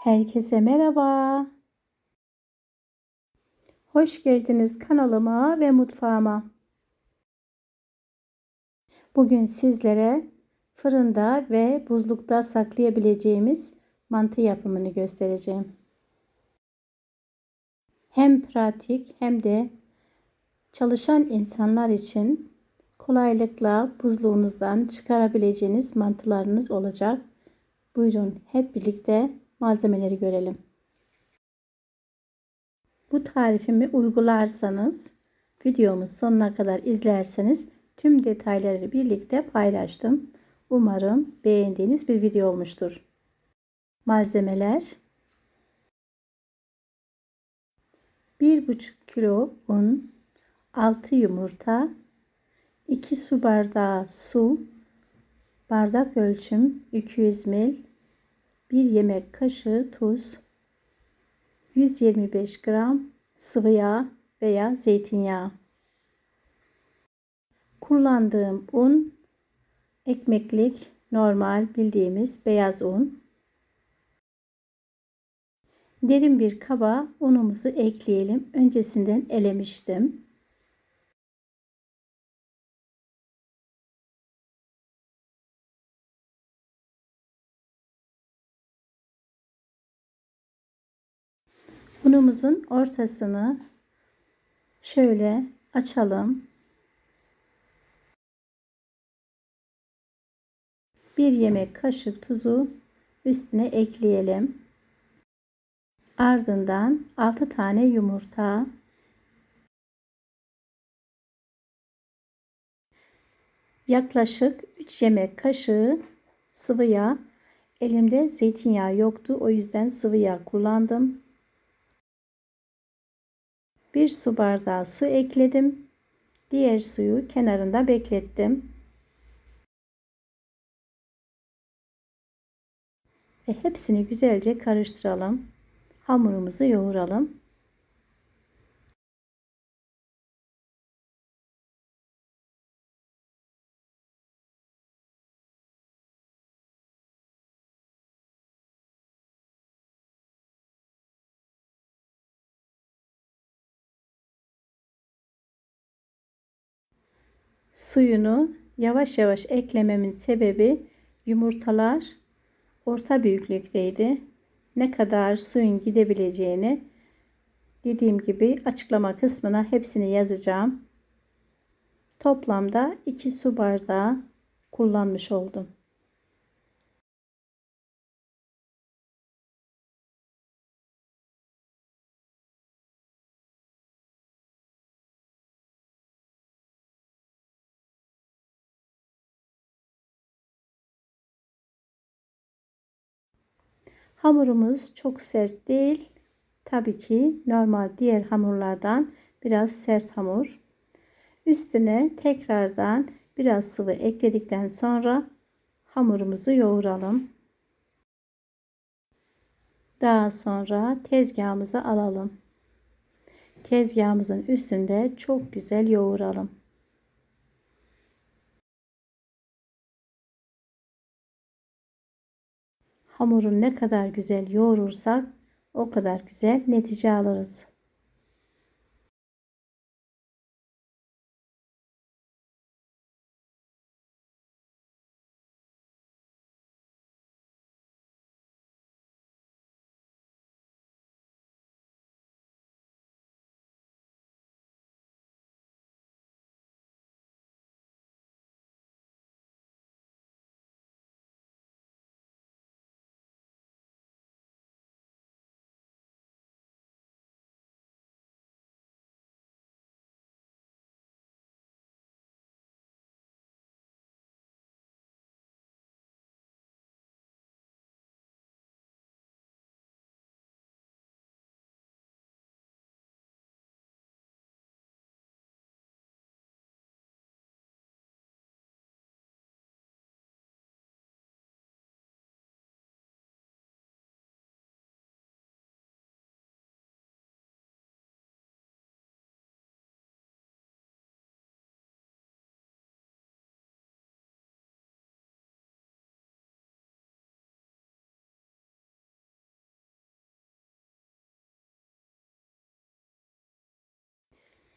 Herkese merhaba. Hoş geldiniz kanalıma ve mutfağıma. Bugün sizlere fırında ve buzlukta saklayabileceğimiz mantı yapımını göstereceğim. Hem pratik hem de çalışan insanlar için kolaylıkla buzluğunuzdan çıkarabileceğiniz mantılarınız olacak. Buyurun hep birlikte malzemeleri görelim. Bu tarifimi uygularsanız, videomu sonuna kadar izlerseniz tüm detayları birlikte paylaştım. Umarım beğendiğiniz bir video olmuştur. Malzemeler 1,5 kilo un, 6 yumurta, 2 su bardağı su, bardak ölçüm 200 ml, 1 yemek kaşığı tuz, 125 gram sıvı yağ veya zeytinyağı. Kullandığım un ekmeklik normal bildiğimiz beyaz un. Derin bir kaba unumuzu ekleyelim. Öncesinden elemiştim. Unumuzun ortasını şöyle açalım. Bir yemek kaşık tuzu üstüne ekleyelim. Ardından 6 tane yumurta yaklaşık 3 yemek kaşığı sıvı yağ. Elimde zeytinyağı yoktu. O yüzden sıvı yağ kullandım. 1 su bardağı su ekledim. Diğer suyu kenarında beklettim. Ve hepsini güzelce karıştıralım. Hamurumuzu yoğuralım. Suyunu yavaş yavaş eklememin sebebi yumurtalar orta büyüklükteydi. Ne kadar suyun gidebileceğini dediğim gibi açıklama kısmına hepsini yazacağım. Toplamda 2 su bardağı kullanmış oldum. Hamurumuz çok sert değil. Tabii ki normal diğer hamurlardan biraz sert hamur. Üstüne tekrardan biraz sıvı ekledikten sonra hamurumuzu yoğuralım. Daha sonra tezgahımıza alalım. Tezgahımızın üstünde çok güzel yoğuralım. Hamuru ne kadar güzel yoğurursak o kadar güzel netice alırız.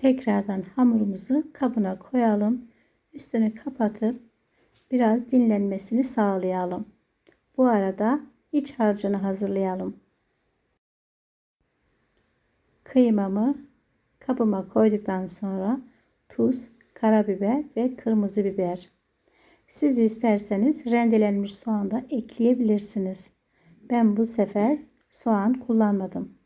Tekrardan hamurumuzu kabına koyalım. Üstünü kapatıp biraz dinlenmesini sağlayalım. Bu arada iç harcını hazırlayalım. Kıymamı kabıma koyduktan sonra tuz, karabiber ve kırmızı biber. Siz isterseniz rendelenmiş soğan da ekleyebilirsiniz. Ben bu sefer soğan kullanmadım.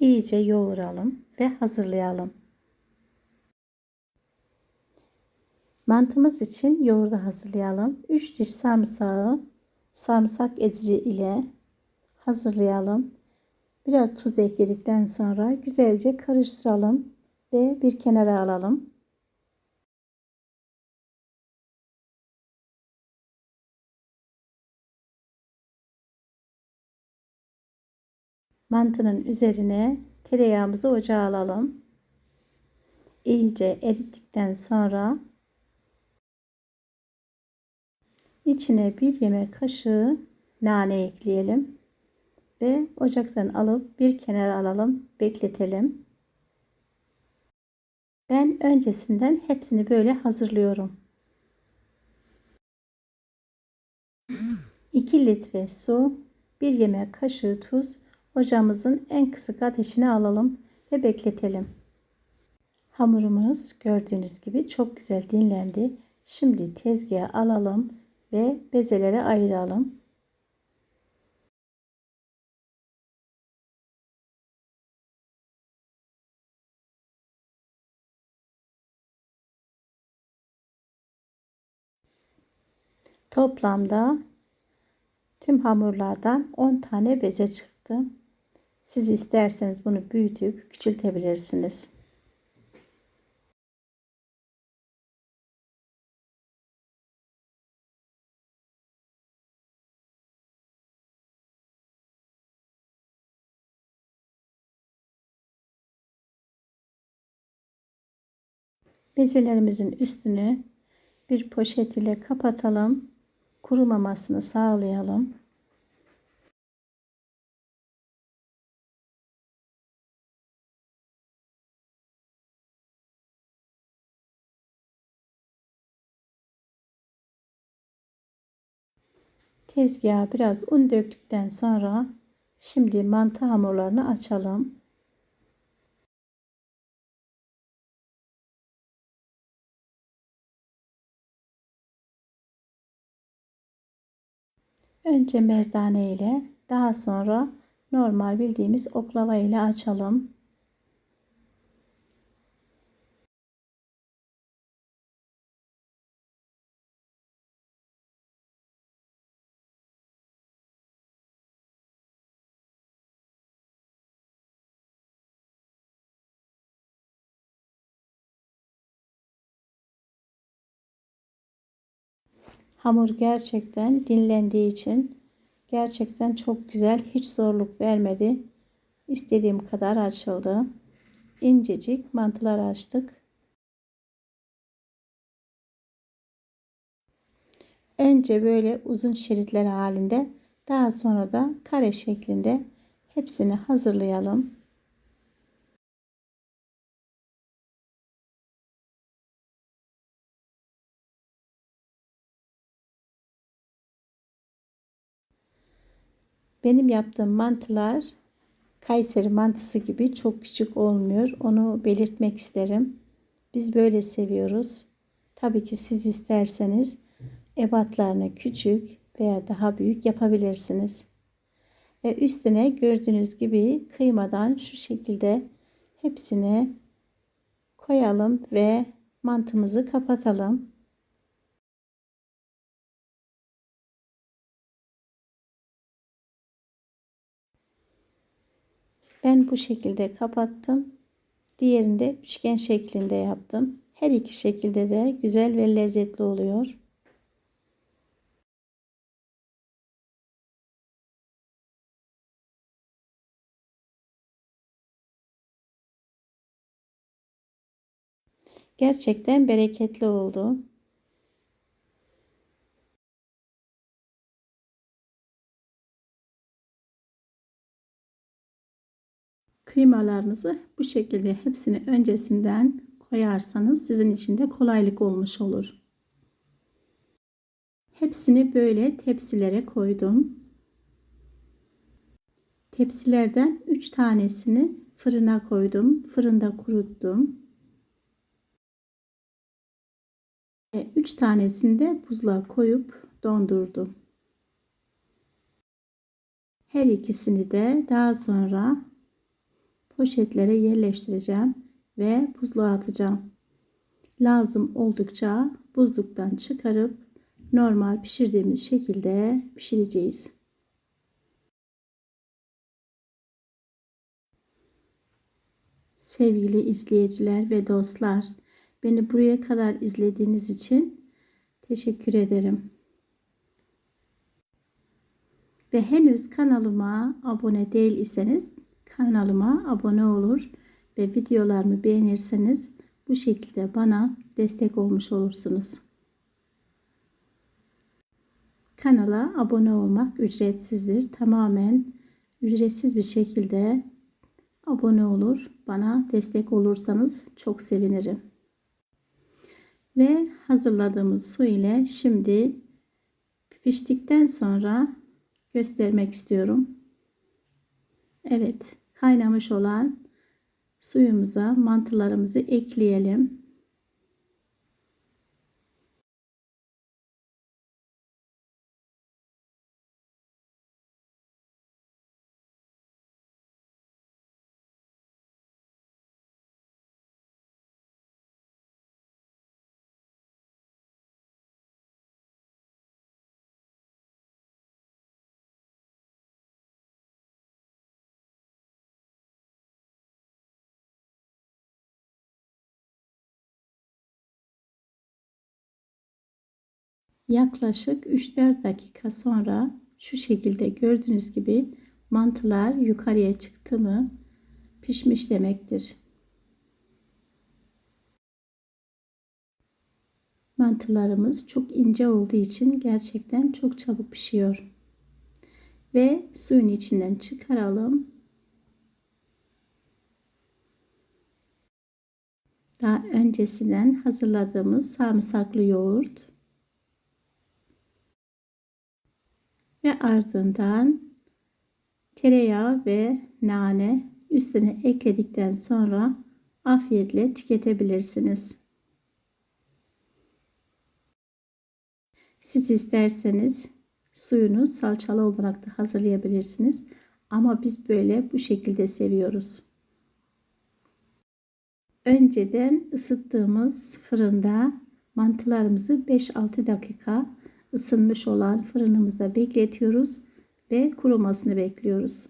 İyice yoğuralım ve hazırlayalım. Mantımız için yoğurdu hazırlayalım. 3 diş sarımsağı sarımsak edici ile hazırlayalım. Biraz tuz ekledikten sonra güzelce karıştıralım ve bir kenara alalım. Mantının üzerine tereyağımızı ocağa alalım. İyice erittikten sonra içine bir yemek kaşığı nane ekleyelim ve ocaktan alıp bir kenara alalım, bekletelim. Ben öncesinden hepsini böyle hazırlıyorum. 2 litre su, 1 yemek kaşığı tuz Ocağımızın en kısık ateşine alalım ve bekletelim. Hamurumuz gördüğünüz gibi çok güzel dinlendi. Şimdi tezgaha alalım ve bezelere ayıralım. Toplamda tüm hamurlardan 10 tane beze çıktı. Siz isterseniz bunu büyütüp küçültebilirsiniz. Bezelerimizin üstünü bir poşet ile kapatalım. Kurumamasını sağlayalım. Tezgaha biraz un döktükten sonra şimdi mantı hamurlarını açalım. Önce merdane ile daha sonra normal bildiğimiz oklava ile açalım. Hamur gerçekten dinlendiği için gerçekten çok güzel. Hiç zorluk vermedi. İstediğim kadar açıldı. İncecik mantılar açtık. Önce böyle uzun şeritler halinde daha sonra da kare şeklinde hepsini hazırlayalım. Benim yaptığım mantılar Kayseri mantısı gibi çok küçük olmuyor. Onu belirtmek isterim. Biz böyle seviyoruz. Tabii ki siz isterseniz ebatlarını küçük veya daha büyük yapabilirsiniz. Ve üstüne gördüğünüz gibi kıymadan şu şekilde hepsini koyalım ve mantımızı kapatalım. Ben bu şekilde kapattım. Diğerini de üçgen şeklinde yaptım. Her iki şekilde de güzel ve lezzetli oluyor. Gerçekten bereketli oldu. Kıymalarınızı bu şekilde hepsini öncesinden koyarsanız sizin için de kolaylık olmuş olur. Hepsini böyle tepsilere koydum. Tepsilerden 3 tanesini fırına koydum. Fırında kuruttum. 3 tanesini de buzluğa koyup dondurdum. Her ikisini de daha sonra poşetlere yerleştireceğim ve buzluğa atacağım. Lazım oldukça buzluktan çıkarıp normal pişirdiğimiz şekilde pişireceğiz. Sevgili izleyiciler ve dostlar, beni buraya kadar izlediğiniz için teşekkür ederim. Ve henüz kanalıma abone değil iseniz kanalıma abone olur ve videolarımı beğenirseniz bu şekilde bana destek olmuş olursunuz. Kanala abone olmak ücretsizdir. Tamamen ücretsiz bir şekilde abone olur. Bana destek olursanız çok sevinirim. Ve hazırladığımız su ile şimdi piştikten sonra göstermek istiyorum. Evet, kaynamış olan suyumuza mantılarımızı ekleyelim. Yaklaşık 3-4 dakika sonra şu şekilde gördüğünüz gibi mantılar yukarıya çıktı mı pişmiş demektir. Mantılarımız çok ince olduğu için gerçekten çok çabuk pişiyor. Ve suyun içinden çıkaralım. Daha öncesinden hazırladığımız sarımsaklı yoğurt ve ardından tereyağı ve nane üstüne ekledikten sonra afiyetle tüketebilirsiniz. Siz isterseniz suyunu salçalı olarak da hazırlayabilirsiniz. Ama biz böyle bu şekilde seviyoruz. Önceden ısıttığımız fırında mantılarımızı 5-6 dakika ısınmış olan fırınımızda bekletiyoruz ve kurumasını bekliyoruz.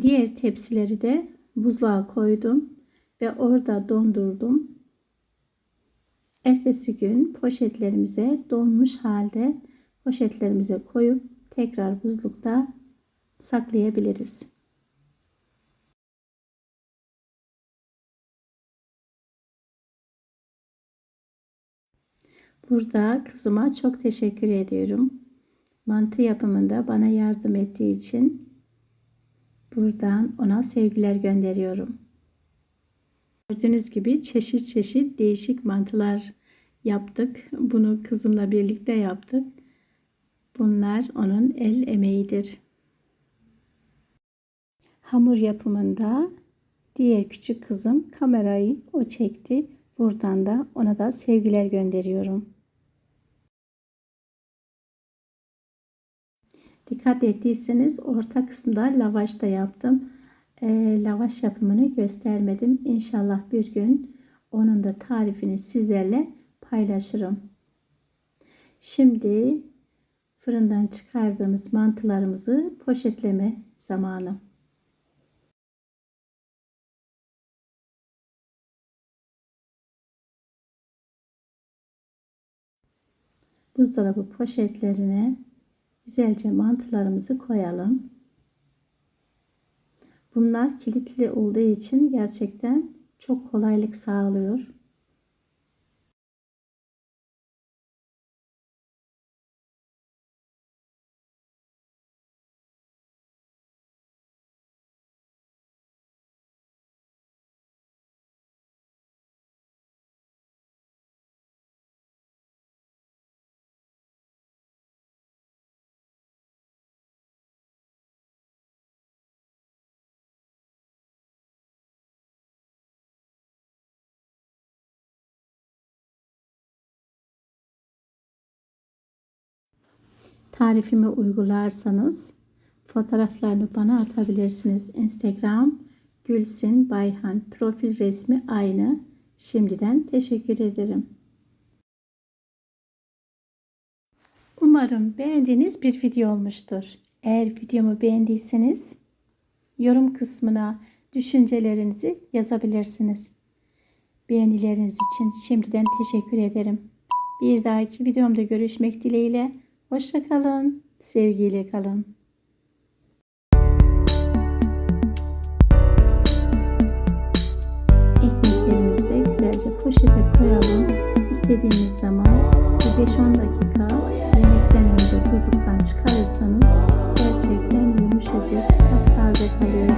Diğer tepsileri de buzluğa koydum ve orada dondurdum. Ertesi gün poşetlerimize donmuş halde poşetlerimize koyup tekrar buzlukta saklayabiliriz. Burada kızıma çok teşekkür ediyorum. Mantı yapımında bana yardım ettiği için buradan ona sevgiler gönderiyorum. Gördüğünüz gibi çeşit çeşit değişik mantılar yaptık. Bunu kızımla birlikte yaptık. Bunlar onun el emeğidir. Hamur yapımında diğer küçük kızım kamerayı o çekti. Buradan da ona da sevgiler gönderiyorum. Dikkat ettiyseniz orta kısımda lavaş da yaptım. E, lavaş yapımını göstermedim. İnşallah bir gün onun da tarifini sizlerle paylaşırım. Şimdi fırından çıkardığımız mantılarımızı poşetleme zamanı. Buzdolabı poşetlerine güzelce mantılarımızı koyalım. Bunlar kilitli olduğu için gerçekten çok kolaylık sağlıyor. Tarifimi uygularsanız fotoğraflarını bana atabilirsiniz. Instagram Gülsin Bayhan profil resmi aynı. Şimdiden teşekkür ederim. Umarım beğendiğiniz bir video olmuştur. Eğer videomu beğendiyseniz yorum kısmına düşüncelerinizi yazabilirsiniz. Beğenileriniz için şimdiden teşekkür ederim. Bir dahaki videomda görüşmek dileğiyle. Hoşçakalın, sevgiyle kalın. Ekmeklerimizi de güzelce poşete koyalım. İstediğiniz zaman 5-10 dakika yemekten önce buzluktan çıkarırsanız gerçekten yumuşacık, taptaze kalıyor.